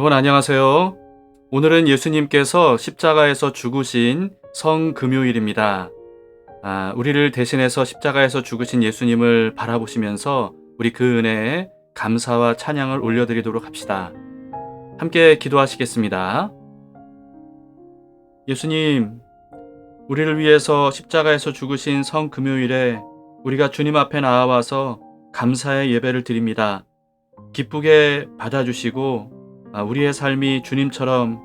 여러분 안녕하세요. 오늘은 예수님께서 십자가에서 죽으신 성금요일입니다. 아, 우리를 대신해서 십자가에서 죽으신 예수님을 바라보시면서 우리 그 은혜에 감사와 찬양을 올려드리도록 합시다. 함께 기도하시겠습니다. 예수님, 우리를 위해서 십자가에서 죽으신 성금요일에 우리가 주님 앞에 나와서 감사의 예배를 드립니다. 기쁘게 받아주시고 아, 우리의 삶이 주님처럼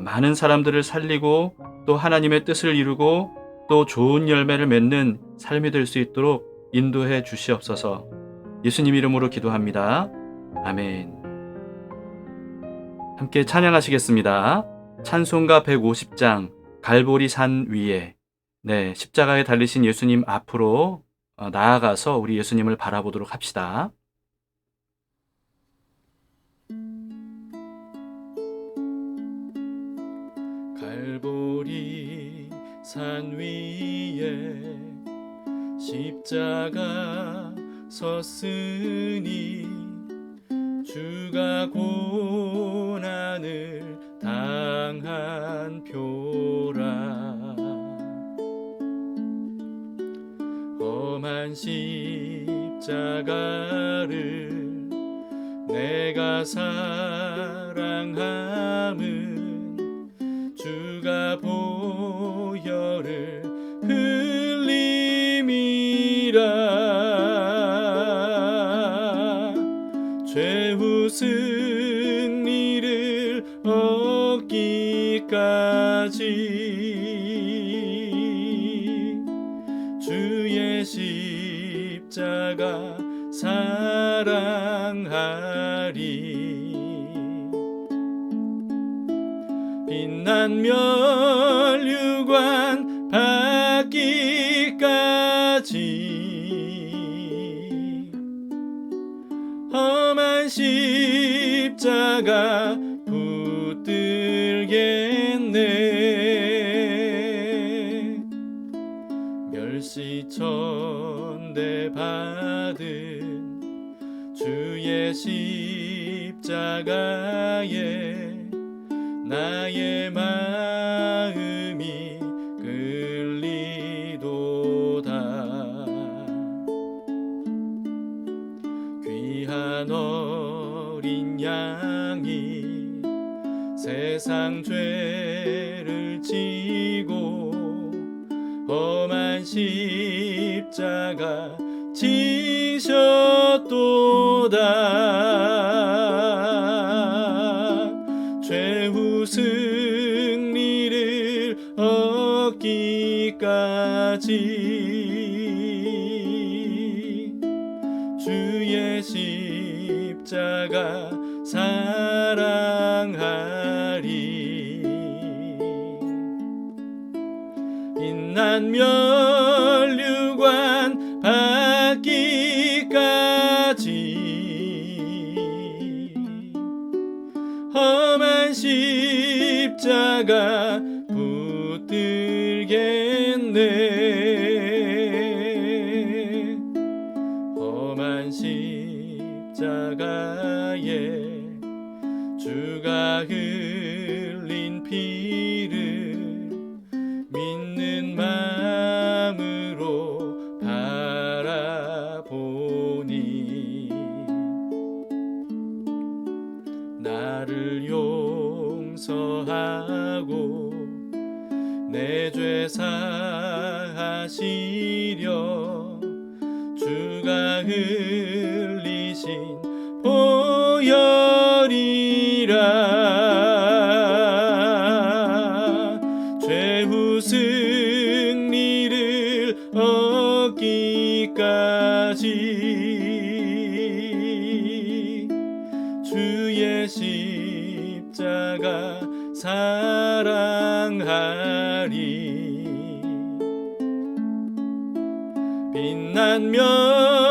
많은 사람들을 살리고 또 하나님의 뜻을 이루고 또 좋은 열매를 맺는 삶이 될 수 있도록 인도해 주시옵소서. 예수님 이름으로 기도합니다. 아멘. 함께 찬양하시겠습니다. 찬송가 150장 갈보리 산 위에 네, 십자가에 달리신 예수님 앞으로 어, 나아가서 우리 예수님을 바라보도록 합시다. 보리 산 위에 십자가 섰으니 주가 고난을 당한 표라. 험한 십자가를 내가 사랑함은 보혈을 흘림이라. 죄후 승리를 얻기까지 주의 십자가 사랑하리. 빛난 멸 십자가에 나의 마음이 끌리도다. 귀한 어린 양이 세상 죄를 지고 험한 십자가 지셨도다 붙 사하시려 주가 흘리신 보혈이라 죄후 승리를 얻기까지 주의 십자가 사랑하리 빛난 멸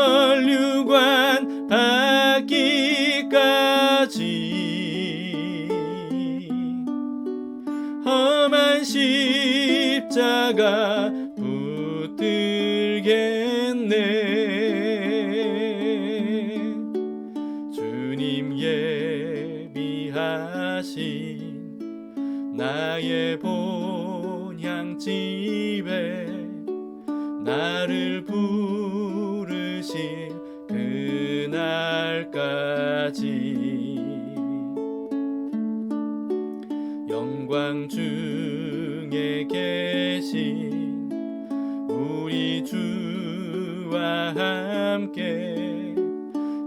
함께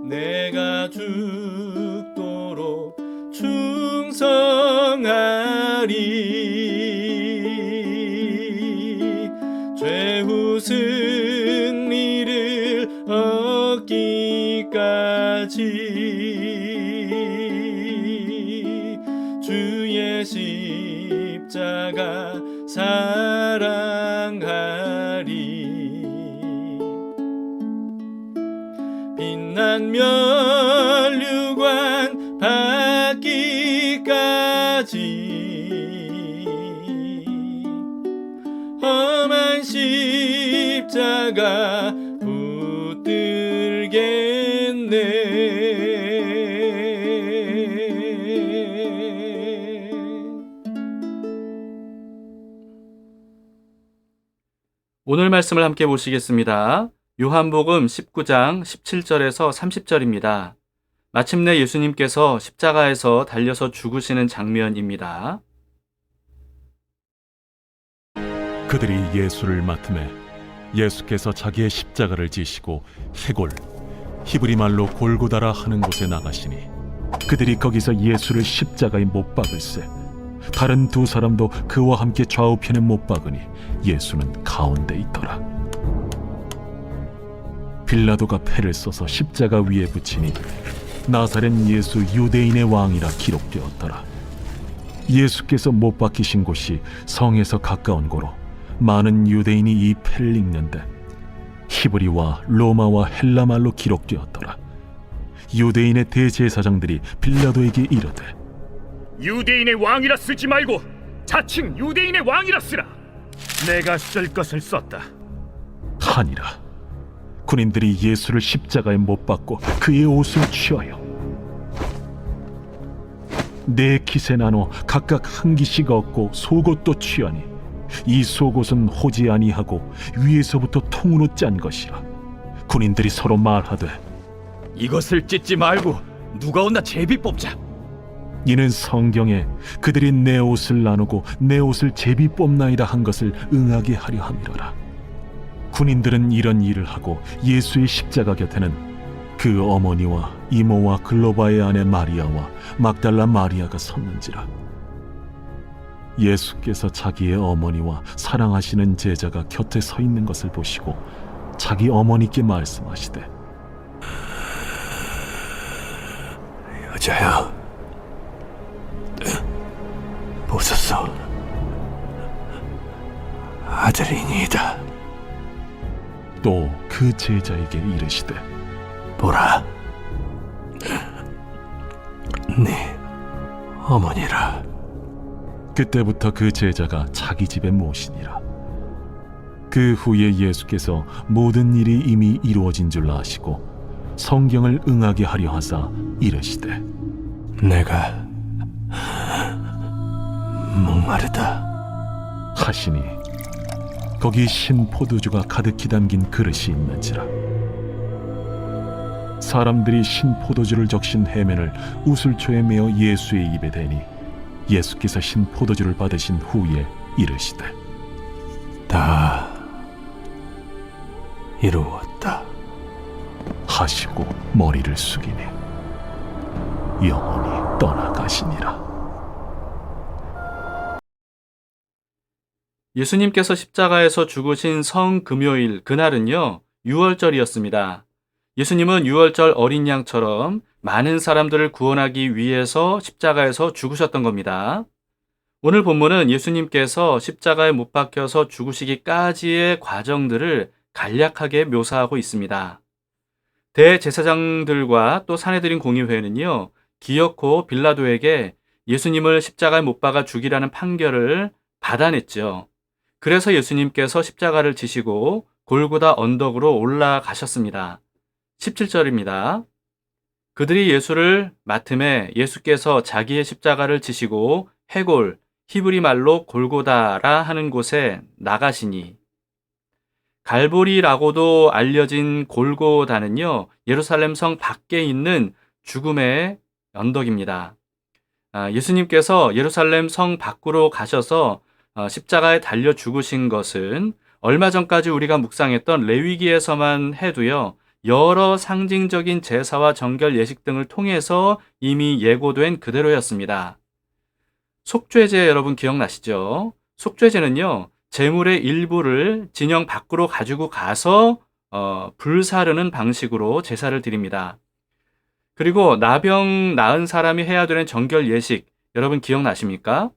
내가 죽도록 충성하리. 최후 승리를 얻기까지 면류관 받기까지 험한 십자가 붙들겠네. 오늘 말씀을 함께 보시겠습니다. 요한복음 19장 17절에서 30절입니다. 마침내 예수님께서 십자가에서 달려서 죽으시는 장면입니다. 그들이 예수를 맡음에 예수께서 자기의 십자가를 지시고 해골 히브리 말로 골고다라 하는 곳에 나가시니 그들이 거기서 예수를 십자가에 못 박을세 다른 두 사람도 그와 함께 좌우편에 못 박으니 예수는 가운데 있더라 빌라도가 패를 써서 십자가 위에 붙이니 나사렛 예수 유대인의 왕이라 기록되었더라 예수께서 못 박히신 곳이 성에서 가까운 고로 많은 유대인이 이 패를 읽는데 히브리와 로마와 헬라 말로 기록되었더라. 유대인의 대제사장들이 빌라도에게 이르되 유대인의 왕이라 쓰지 말고 자칭 유대인의 왕이라 쓰라. 내가 쓸 것을 썼다. 하니라. 군인들이 예수를 십자가에 못 박고 그의 옷을 취하여 네 킷에 나눠 각각 한 기씩 얻고 속옷도 취하니 이 속옷은 호지 아니하고 위에서부터 통으로 짠 것이라. 군인들이 서로 말하되 이것을 찢지 말고 누가 온나 제비 뽑자. 이는 성경에 그들이 내 옷을 나누고 내 옷을 제비 뽑나이다 한 것을 응하게 하려 함이로라. 군인들은 이런 일을 하고 예수의 십자가 곁에는 그 어머니와 이모와 글로바의 아내 마리아와 막달라 마리아가 섰는지라. 예수께서 자기의 어머니와 사랑하시는 제자가 곁에 서 있는 것을 보시고 자기 어머니께 말씀하시되 여자야, 보소서, 아들이니이다. 또 그 제자에게 이르시되 보라, 네 어머니라. 그때부터 그 제자가 자기 집에 모시니라. 그 후에 예수께서 모든 일이 이미 이루어진 줄 아시고 성경을 응하게 하려 하사 이르시되 내가 목마르다. 하시니 거기 신 포도주가 가득히 담긴 그릇이 있는지라 사람들이 신 포도주를 적신 해면을 우슬초에 메어 예수의 입에 대니 예수께서 신 포도주를 받으신 후에 이르시되 다 이루었다. 하시고 머리를 숙이니 영원히 떠나가시니라. 예수님께서 십자가에서 죽으신 성금요일 그날은요, 6월절이었습니다. 예수님은 6월절 어린 양처럼 많은 사람들을 구원하기 위해서 십자가에서 죽으셨던 겁니다. 오늘 본문은 예수님께서 십자가에 못 박혀서 죽으시기까지의 과정들을 간략하게 묘사하고 있습니다. 대제사장들과 또 사내들인 공의회는요, 기어코 빌라도에게 예수님을 십자가에 못 박아 죽이라는 판결을 받아냈죠. 그래서 예수님께서 십자가를 지시고 골고다 언덕으로 올라가셨습니다. 17절입니다. 그들이 예수를 맡음에 예수께서 자기의 십자가를 지시고 해골 히브리 말로 골고다라 하는 곳에 나가시니 갈보리라고도 알려진 골고다는요, 예루살렘 성 밖에 있는 죽음의 언덕입니다. 아, 예수님께서 예루살렘 성 밖으로 가셔서 어, 십자가에 달려 죽으신 것은 얼마 전까지 우리가 묵상했던 레위기에서만 해도요, 여러 상징적인 제사와 정결 예식 등을 통해서 이미 예고된 그대로였습니다. 속죄제 여러분 기억나시죠? 속죄제는요, 재물의 일부를 진영 밖으로 가지고 가서 어, 불사르는 방식으로 제사를 드립니다. 그리고 나병 나은 사람이 해야 되는 정결 예식 여러분 기억나십니까?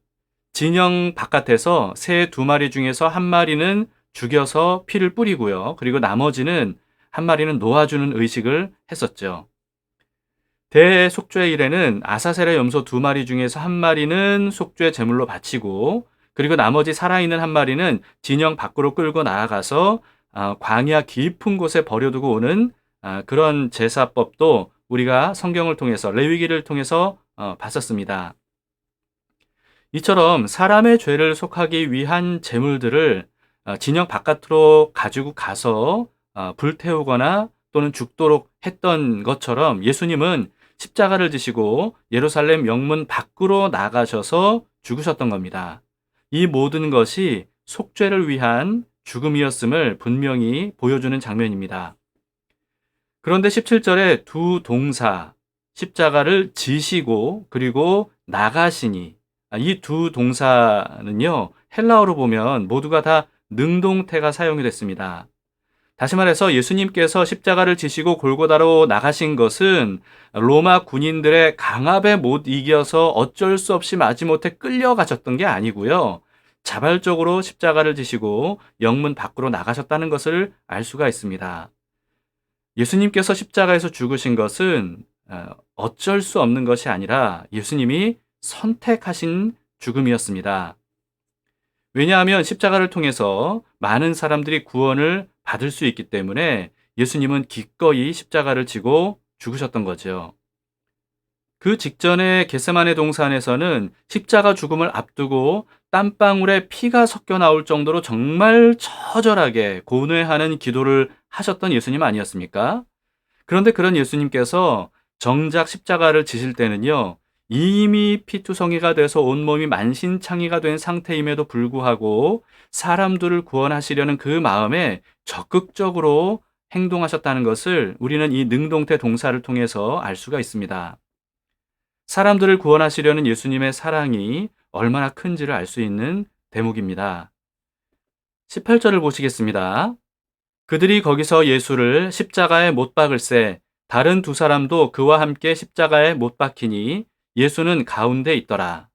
진영 바깥에서 새 두 마리 중에서 한 마리는 죽여서 피를 뿌리고요. 그리고 나머지는 한 마리는 놓아주는 의식을 했었죠. 대속죄 일에는 아사셀의 염소 두 마리 중에서 한 마리는 속죄 제물로 바치고 그리고 나머지 살아있는 한 마리는 진영 밖으로 끌고 나아가서 아, 광야 깊은 곳에 버려두고 오는 아, 그런 제사법도 우리가 성경을 통해서 레위기를 통해서 어, 봤었습니다. 이처럼 사람의 죄를 속하기 위한 제물들을 어, 진영 바깥으로 가지고 가서 어, 불태우거나 또는 죽도록 했던 것처럼 예수님은 십자가를 지시고 예루살렘 영문 밖으로 나가셔서 죽으셨던 겁니다. 이 모든 것이 속죄를 위한 죽음이었음을 분명히 보여주는 장면입니다. 그런데 17절에 두 동사, 십자가를 지시고 그리고 나가시니 이 두 동사는요, 헬라어로 보면 모두가 다 능동태가 사용이 됐습니다. 다시 말해서 예수님께서 십자가를 지시고 골고다로 나가신 것은 로마 군인들의 강압에 못 이겨서 어쩔 수 없이 마지못해 끌려가셨던 게 아니고요. 자발적으로 십자가를 지시고 영문 밖으로 나가셨다는 것을 알 수가 있습니다. 예수님께서 십자가에서 죽으신 것은 어, 어쩔 수 없는 것이 아니라 예수님이 선택하신 죽음이었습니다. 왜냐하면 십자가를 통해서 많은 사람들이 구원을 받을 수 있기 때문에 예수님은 기꺼이 십자가를 지고 죽으셨던 거죠. 그 직전에 겟세마네 동산에서는 십자가 죽음을 앞두고 땀방울에 피가 섞여 나올 정도로 정말 처절하게 고뇌하는 기도를 하셨던 예수님 아니었습니까? 그런데 그런 예수님께서 정작 십자가를 지실 때는요, 이미 피투성이가 돼서 온몸이 만신창이가 된 상태임에도 불구하고 사람들을 구원하시려는 그 마음에 적극적으로 행동하셨다는 것을 우리는 이 능동태 동사를 통해서 알 수가 있습니다. 사람들을 구원하시려는 예수님의 사랑이 얼마나 큰지를 알 수 있는 대목입니다. 18절을 보시겠습니다. 그들이 거기서 예수를 십자가에 못 박을새 다른 두 사람도 그와 함께 십자가에 못 박히니 예수는 가운데 있더라.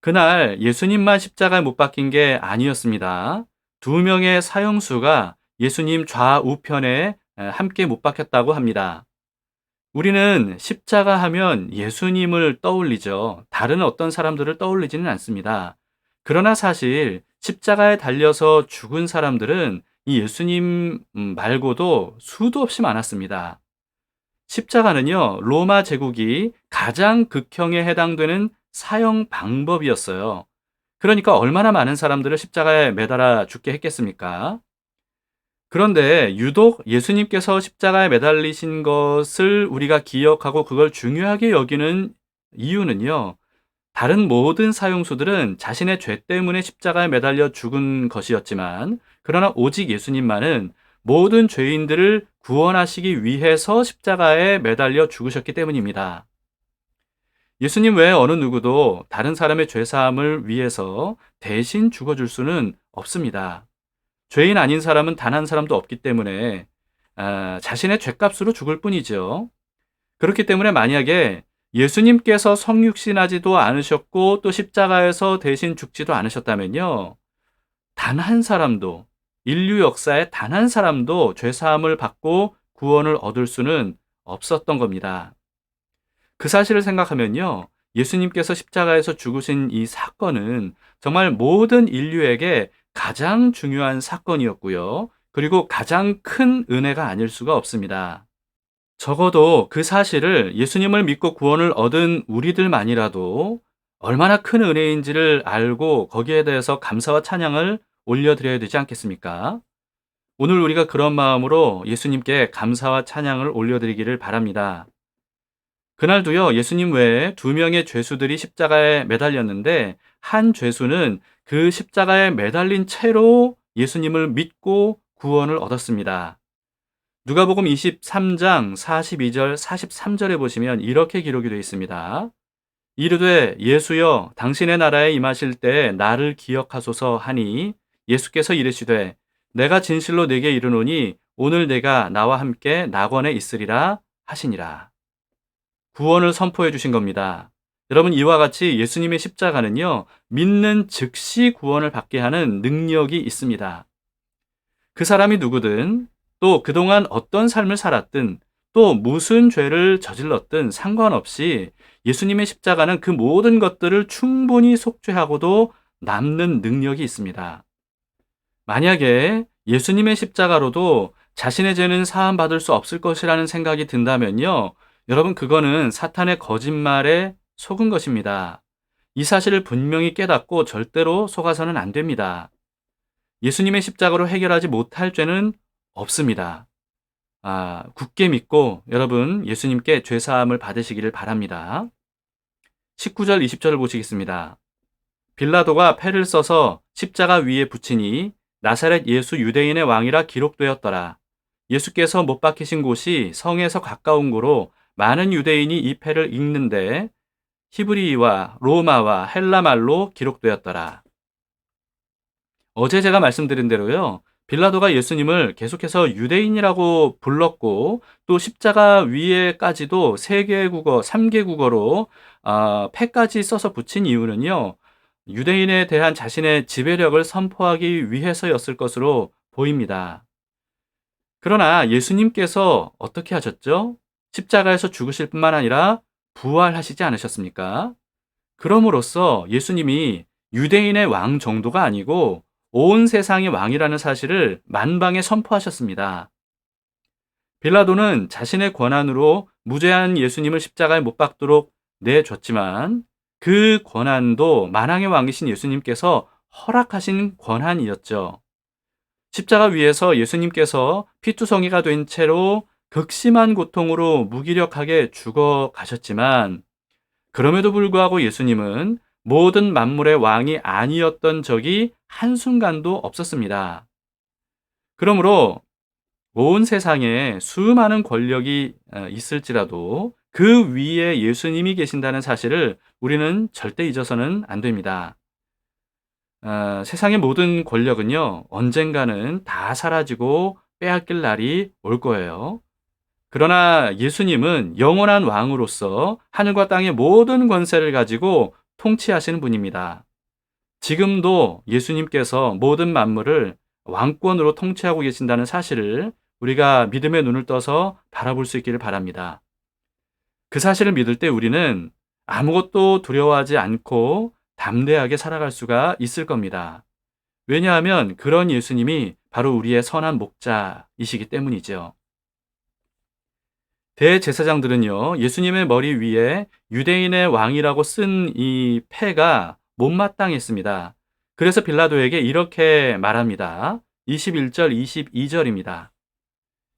그날 예수님만 십자가에 못 박힌 게 아니었습니다. 두 명의 사형수가 예수님 좌우편에 함께 못 박혔다고 합니다. 우리는 십자가 하면 예수님을 떠올리죠. 다른 어떤 사람들을 떠올리지는 않습니다. 그러나 사실 십자가에 달려서 죽은 사람들은 이 예수님 말고도 수도 없이 많았습니다. 십자가는요, 로마 제국이 가장 극형에 해당되는 사형 방법이었어요. 그러니까 얼마나 많은 사람들을 십자가에 매달아 죽게 했겠습니까? 그런데 유독 예수님께서 십자가에 매달리신 것을 우리가 기억하고 그걸 중요하게 여기는 이유는요. 다른 모든 사형수들은 자신의 죄 때문에 십자가에 매달려 죽은 것이었지만 그러나 오직 예수님만은 모든 죄인들을 구원하시기 위해서 십자가에 매달려 죽으셨기 때문입니다. 예수님 외에 어느 누구도 다른 사람의 죄사함을 위해서 대신 죽어줄 수는 없습니다. 죄인 아닌 사람은 단 한 사람도 없기 때문에 아, 자신의 죄값으로 죽을 뿐이죠. 그렇기 때문에 만약에 예수님께서 성육신하지도 않으셨고 또 십자가에서 대신 죽지도 않으셨다면요. 단 한 사람도 인류 역사에 단 한 사람도 죄사함을 받고 구원을 얻을 수는 없었던 겁니다. 그 사실을 생각하면요. 예수님께서 십자가에서 죽으신 이 사건은 정말 모든 인류에게 가장 중요한 사건이었고요. 그리고 가장 큰 은혜가 아닐 수가 없습니다. 적어도 그 사실을 예수님을 믿고 구원을 얻은 우리들만이라도 얼마나 큰 은혜인지를 알고 거기에 대해서 감사와 찬양을 올려드려야 되지 않겠습니까? 오늘 우리가 그런 마음으로 예수님께 감사와 찬양을 올려드리기를 바랍니다. 그날도요, 예수님 외에 두 명의 죄수들이 십자가에 매달렸는데, 한 죄수는 그 십자가에 매달린 채로 예수님을 믿고 구원을 얻었습니다. 누가복음 23장 42절 43절에 보시면 이렇게 기록이 되어 있습니다. 이르되 예수여 당신의 나라에 임하실 때 나를 기억하소서 하니 예수께서 이르시되 내가 진실로 내게 이르노니 오늘 내가 나와 함께 낙원에 있으리라 하시니라. 구원을 선포해 주신 겁니다. 여러분 이와 같이 예수님의 십자가는요. 믿는 즉시 구원을 받게 하는 능력이 있습니다. 그 사람이 누구든 또 그동안 어떤 삶을 살았든 또 무슨 죄를 저질렀든 상관없이 예수님의 십자가는 그 모든 것들을 충분히 속죄하고도 남는 능력이 있습니다. 만약에 예수님의 십자가로도 자신의 죄는 사함받을 수 없을 것이라는 생각이 든다면요. 여러분, 그거는 사탄의 거짓말에 속은 것입니다. 이 사실을 분명히 깨닫고 절대로 속아서는 안 됩니다. 예수님의 십자가로 해결하지 못할 죄는 없습니다. 아, 굳게 믿고 여러분 예수님께 죄사함을 받으시기를 바랍니다. 19절 20절을 보시겠습니다. 빌라도가 패를 써서 십자가 위에 붙이니 나사렛 예수 유대인의 왕이라 기록되었더라. 예수께서 못 박히신 곳이 성에서 가까운 고로 많은 유대인이 이 패를 읽는데 히브리와 로마와 헬라말로 기록되었더라. 어제 제가 말씀드린 대로요. 빌라도가 예수님을 계속해서 유대인이라고 불렀고 또 십자가 위에까지도 세 개의 국어, 3개 국어로 아, 패까지 써서 붙인 이유는요. 유대인에 대한 자신의 지배력을 선포하기 위해서였을 것으로 보입니다. 그러나 예수님께서 어떻게 하셨죠? 십자가에서 죽으실 뿐만 아니라 부활하시지 않으셨습니까? 그럼으로써 예수님이 유대인의 왕 정도가 아니고 온 세상의 왕이라는 사실을 만방에 선포하셨습니다. 빌라도는 자신의 권한으로 무죄한 예수님을 십자가에 못 박도록 내줬지만 그 권한도 만왕의 왕이신 예수님께서 허락하신 권한이었죠. 십자가 위에서 예수님께서 피투성이가 된 채로 극심한 고통으로 무기력하게 죽어 가셨지만 그럼에도 불구하고 예수님은 모든 만물의 왕이 아니었던 적이 한순간도 없었습니다. 그러므로 온 세상에 수많은 권력이 어, 있을지라도 그 위에 예수님이 계신다는 사실을 우리는 절대 잊어서는 안 됩니다. 어, 세상의 모든 권력은요, 언젠가는 다 사라지고 빼앗길 날이 올 거예요. 그러나 예수님은 영원한 왕으로서 하늘과 땅의 모든 권세를 가지고 통치하시는 분입니다. 지금도 예수님께서 모든 만물을 왕권으로 통치하고 계신다는 사실을 우리가 믿음의 눈을 떠서 바라볼 수 있기를 바랍니다. 그 사실을 믿을 때 우리는 아무것도 두려워하지 않고 담대하게 살아갈 수가 있을 겁니다. 왜냐하면 그런 예수님이 바로 우리의 선한 목자이시기 때문이죠. 대제사장들은요, 예수님의 머리 위에 유대인의 왕이라고 쓴 이 패가 못마땅했습니다. 그래서 빌라도에게 이렇게 말합니다. 21절, 22절입니다.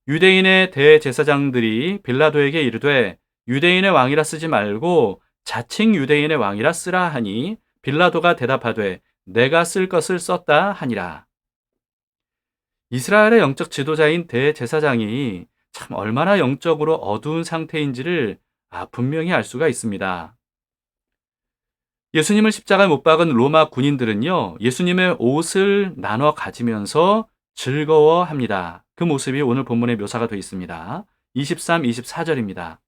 유대인의 대제사장들이 빌라도에게 이르되 유대인의 왕이라 쓰지 말고 자칭 유대인의 왕이라 쓰라 하니 빌라도가 대답하되 내가 쓸 것을 썼다 하니라. 이스라엘의 영적 지도자인 대제사장이 참 얼마나 영적으로 어두운 상태인지를 아, 분명히 알 수가 있습니다. 예수님을 십자가에 못 박은 로마 군인들은요, 예수님의 옷을 나눠 가지면서 즐거워합니다. 그 모습이 오늘 본문에 묘사가 되어 있습니다. 23, 24절입니다.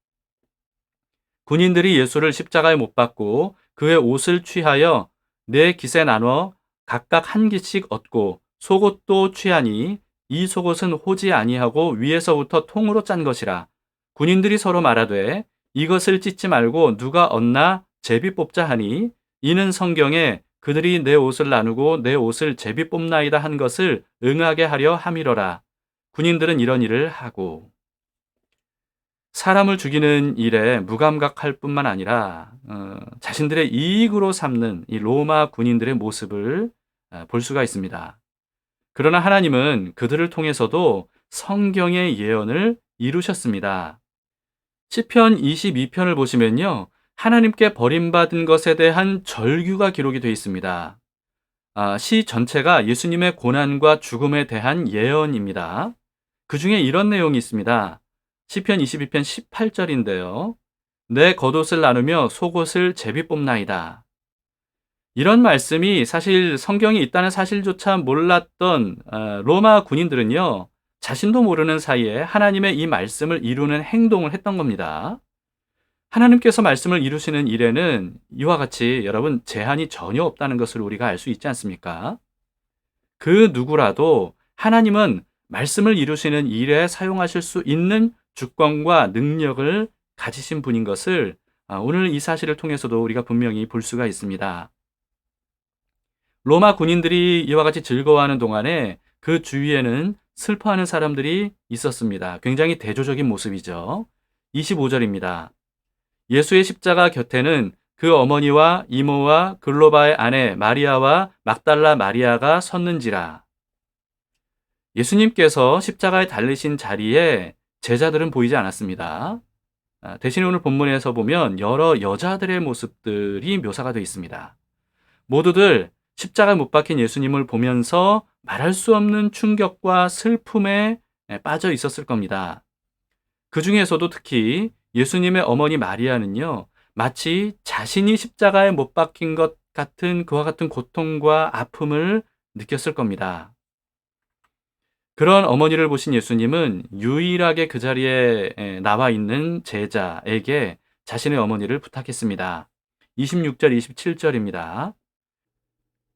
군인들이 예수를 십자가에 못 박고 그의 옷을 취하여 네 깃에 나눠 각각 한 깃씩 얻고 속옷도 취하니 이 속옷은 호지 아니하고 위에서부터 통으로 짠 것이라. 군인들이 서로 말하되 이것을 찢지 말고 누가 얻나 제비 뽑자 하니 이는 성경에 그들이 내 옷을 나누고 내 옷을 제비 뽑나이다 한 것을 응하게 하려 함이러라. 군인들은 이런 일을 하고 사람을 죽이는 일에 무감각할 뿐만 아니라 어, 자신들의 이익으로 삼는 이 로마 군인들의 모습을 어, 볼 수가 있습니다. 그러나 하나님은 그들을 통해서도 성경의 예언을 이루셨습니다. 시편 22편을 보시면요. 하나님께 버림받은 것에 대한 절규가 기록이 되어 있습니다. 아, 시 전체가 예수님의 고난과 죽음에 대한 예언입니다. 그 중에 이런 내용이 있습니다. 시편 22편 18절인데요. 내 겉옷을 나누며 속옷을 제비 뽑나이다. 이런 말씀이 사실 성경이 있다는 사실조차 몰랐던 어, 로마 군인들은요. 자신도 모르는 사이에 하나님의 이 말씀을 이루는 행동을 했던 겁니다. 하나님께서 말씀을 이루시는 일에는 이와 같이 여러분 제한이 전혀 없다는 것을 우리가 알 수 있지 않습니까? 그 누구라도 하나님은 말씀을 이루시는 일에 사용하실 수 있는 주권과 능력을 가지신 분인 것을 아, 오늘 이 사실을 통해서도 우리가 분명히 볼 수가 있습니다. 로마 군인들이 이와 같이 즐거워하는 동안에 그 주위에는 슬퍼하는 사람들이 있었습니다. 굉장히 대조적인 모습이죠. 25절입니다. 예수의 십자가 곁에는 그 어머니와 이모와 글로바의 아내 마리아와 막달라 마리아가 섰는지라. 예수님께서 십자가에 달리신 자리에 제자들은 보이지 않았습니다. 아, 대신 오늘 본문에서 보면 여러 여자들의 모습들이 묘사가 되어 있습니다. 모두들 십자가 못 박힌 예수님을 보면서 말할 수 없는 충격과 슬픔에 빠져 있었을 겁니다. 그 중에서도 특히 예수님의 어머니 마리아는요, 마치 자신이 십자가에 못 박힌 것 같은 그와 같은 고통과 아픔을 느꼈을 겁니다. 그런 어머니를 보신 예수님은 유일하게 그 자리에 나와 있는 제자에게 자신의 어머니를 부탁했습니다. 26절, 27절입니다.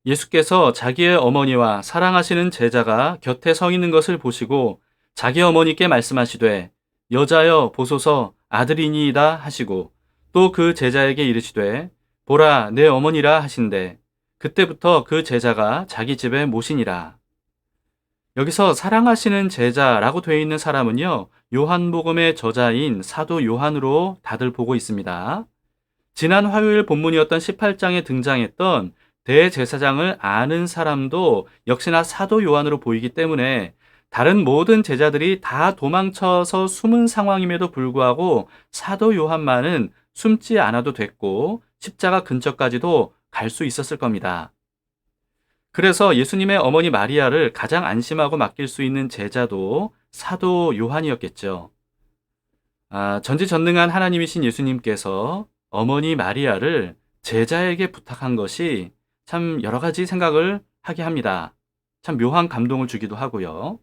예수께서 자기의 어머니와 사랑하시는 제자가 곁에 서 있는 것을 보시고 자기 어머니께 말씀하시되 여자여 보소서 아들이니이다 하시고 또 그 제자에게 이르시되 보라 내 어머니라 하신대 그때부터 그 제자가 자기 집에 모시니라. 여기서 사랑하시는 제자라고 되어 있는 사람은요, 요한복음의 저자인 사도 요한으로 다들 보고 있습니다. 지난 화요일 본문이었던 18장에 등장했던 대제사장을 아는 사람도 역시나 사도 요한으로 보이기 때문에 다른 모든 제자들이 다 도망쳐서 숨은 상황임에도 불구하고 사도 요한만은 숨지 않아도 됐고 십자가 근처까지도 갈 수 있었을 겁니다. 그래서 예수님의 어머니 마리아를 가장 안심하고 맡길 수 있는 제자도 사도 요한이었겠죠. 아, 전지전능한 하나님이신 예수님께서 어머니 마리아를 제자에게 부탁한 것이 참 여러 가지 생각을 하게 합니다. 참 묘한 감동을 주기도 하고요.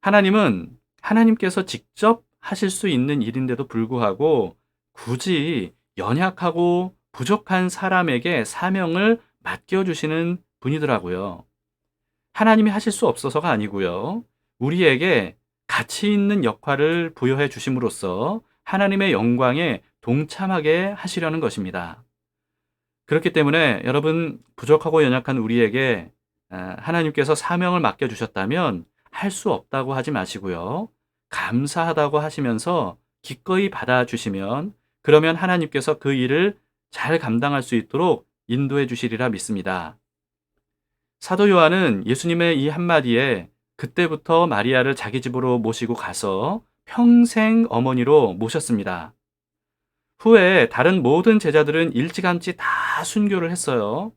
하나님은 하나님께서 직접 하실 수 있는 일인데도 불구하고 굳이 연약하고 부족한 사람에게 사명을 맡겨주시는 분이더라고요. 하나님이 하실 수 없어서가 아니고요. 우리에게 가치 있는 역할을 부여해 주심으로써 하나님의 영광에 동참하게 하시려는 것입니다. 그렇기 때문에 여러분 부족하고 연약한 우리에게 아, 하나님께서 사명을 맡겨 주셨다면 할 수 없다고 하지 마시고요. 감사하다고 하시면서 기꺼이 받아 주시면 그러면 하나님께서 그 일을 잘 감당할 수 있도록 인도해 주시리라 믿습니다. 사도 요한은 예수님의 이 한마디에 그때부터 마리아를 자기 집으로 모시고 가서 평생 어머니로 모셨습니다. 후에 다른 모든 제자들은 일찌감치 다 순교를 했어요.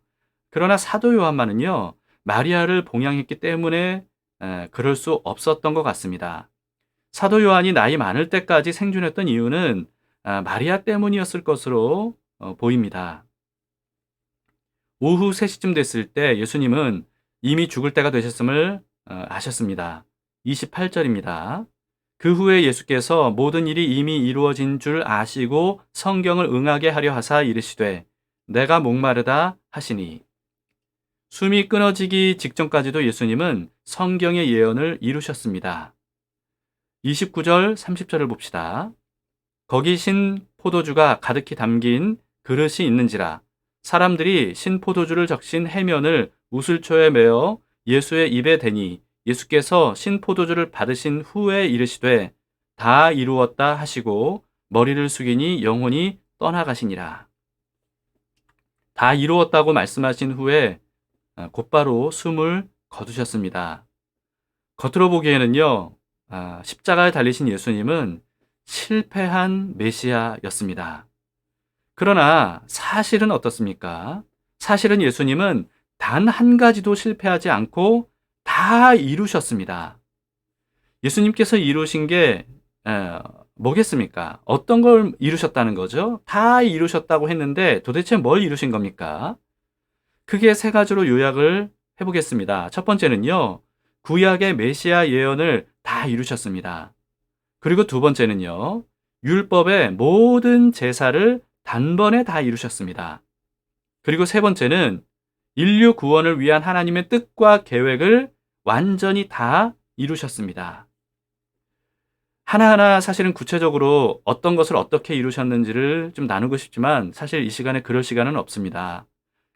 그러나 사도 요한만은요, 마리아를 봉양했기 때문에 에, 그럴 수 없었던 것 같습니다. 사도 요한이 나이 많을 때까지 생존했던 이유는 아, 마리아 때문이었을 것으로 어, 보입니다. 오후 3시쯤 됐을 때 예수님은 이미 죽을 때가 되셨음을 어, 아셨습니다. 28절입니다. 그 후에 예수께서 모든 일이 이미 이루어진 줄 아시고 성경을 응하게 하려 하사 이르시되 내가 목마르다 하시니 숨이 끊어지기 직전까지도 예수님은 성경의 예언을 이루셨습니다. 29절 30절을 봅시다. 거기 신 포도주가 가득히 담긴 그릇이 있는지라 사람들이 신 포도주를 적신 해면을 우슬초에 메어 예수의 입에 대니 예수께서 신 포도주를 받으신 후에 이르시되 다 이루었다 하시고 머리를 숙이니 영혼이 떠나가시니라. 다 이루었다고 말씀하신 후에 아, 곧바로 숨을 거두셨습니다. 겉으로 보기에는요, 아, 십자가에 달리신 예수님은 실패한 메시아였습니다. 그러나 사실은 어떻습니까? 사실은 예수님은 단 한 가지도 실패하지 않고 다 이루셨습니다. 예수님께서 이루신 게 에, 뭐겠습니까? 어떤 걸 이루셨다는 거죠? 다 이루셨다고 했는데 도대체 뭘 이루신 겁니까? 크게 세 가지로 요약을 해보겠습니다. 첫 번째는요, 구약의 메시아 예언을 다 이루셨습니다. 그리고 두 번째는요, 율법의 모든 제사를 단번에 다 이루셨습니다. 그리고 세 번째는 인류 구원을 위한 하나님의 뜻과 계획을 완전히 다 이루셨습니다. 하나하나 사실은 구체적으로 어떤 것을 어떻게 이루셨는지를 좀 나누고 싶지만 사실 이 시간에 그럴 시간은 없습니다.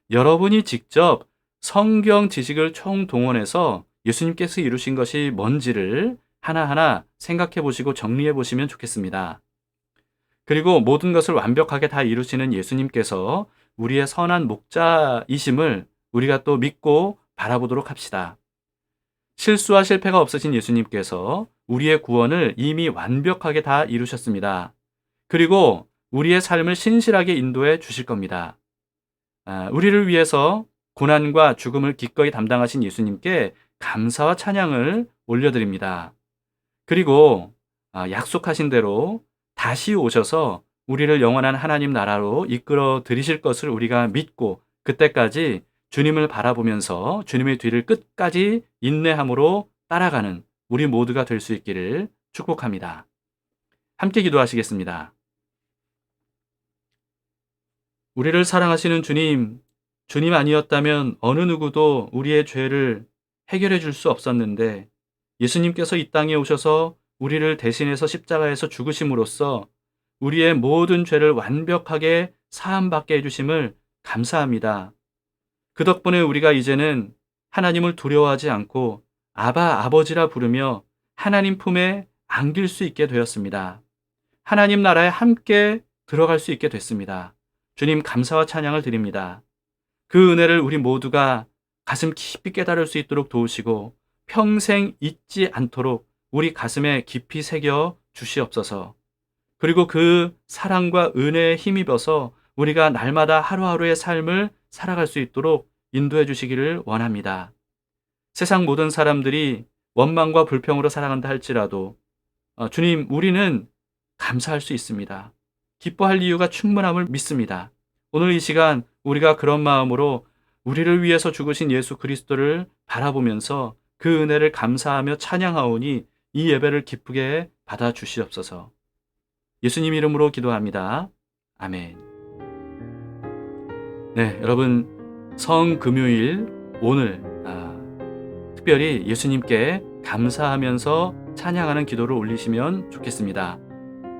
여러분이 직접 성경 지식을 총동원해서 예수님께서 이루신 것이 뭔지를 하나하나 생각해 보시고 정리해 보시면 좋겠습니다. 그리고 모든 것을 완벽하게 다 이루시는 예수님께서 우리의 선한 목자이심을 우리가 또 믿고 바라보도록 합시다. 실수와 실패가 없으신 예수님께서 우리의 구원을 이미 완벽하게 다 이루셨습니다. 그리고 우리의 삶을 신실하게 인도해 주실 겁니다. 아, 우리를 위해서 고난과 죽음을 기꺼이 담당하신 예수님께 감사와 찬양을 올려드립니다. 그리고 아, 약속하신 대로 다시 오셔서 우리를 영원한 하나님 나라로 이끌어 드리실 것을 우리가 믿고 그때까지 주님을 바라보면서 주님의 뒤를 끝까지 인내함으로 따라가는 우리 모두가 될 수 있기를 축복합니다. 함께 기도하시겠습니다. 우리를 사랑하시는 주님, 주님 아니었다면 어느 누구도 우리의 죄를 해결해 줄 수 없었는데 예수님께서 이 땅에 오셔서 우리를 대신해서 십자가에서 죽으심으로써 우리의 모든 죄를 완벽하게 사함받게 해주심을 감사합니다. 그 덕분에 우리가 이제는 하나님을 두려워하지 않고 아바 아버지라 부르며 하나님 품에 안길 수 있게 되었습니다. 하나님 나라에 함께 들어갈 수 있게 됐습니다. 주님 감사와 찬양을 드립니다. 그 은혜를 우리 모두가 가슴 깊이 깨달을 수 있도록 도우시고 평생 잊지 않도록 우리 가슴에 깊이 새겨 주시옵소서. 그리고 그 사랑과 은혜에 힘입어서 우리가 날마다 하루하루의 삶을 살아갈 수 있도록 인도해 주시기를 원합니다. 세상 모든 사람들이 원망과 불평으로 살아간다 할지라도 어, 주님 우리는 감사할 수 있습니다. 기뻐할 이유가 충분함을 믿습니다. 오늘 이 시간 우리가 그런 마음으로 우리를 위해서 죽으신 예수 그리스도를 바라보면서 그 은혜를 감사하며 찬양하오니 이 예배를 기쁘게 받아 주시옵소서. 예수님 이름으로 기도합니다. 아멘. 네, 여러분 성금요일 오늘 아, 특별히 예수님께 감사하면서 찬양하는 기도를 올리시면 좋겠습니다.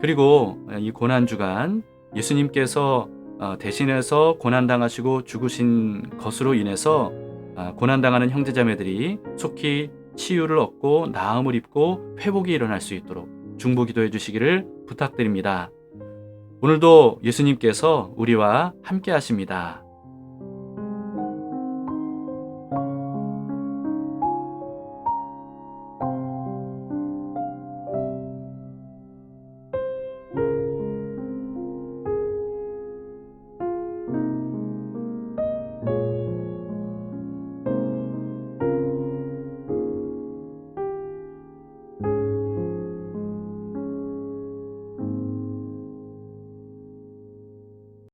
그리고 이 고난 주간 예수님께서 어, 대신해서 고난 당하시고 죽으신 것으로 인해서 아, 고난 당하는 형제자매들이 속히 치유를 얻고 나음을 입고 회복이 일어날 수 있도록 중보 기도해 주시기를 부탁드립니다. 오늘도 예수님께서 우리와 함께 하십니다.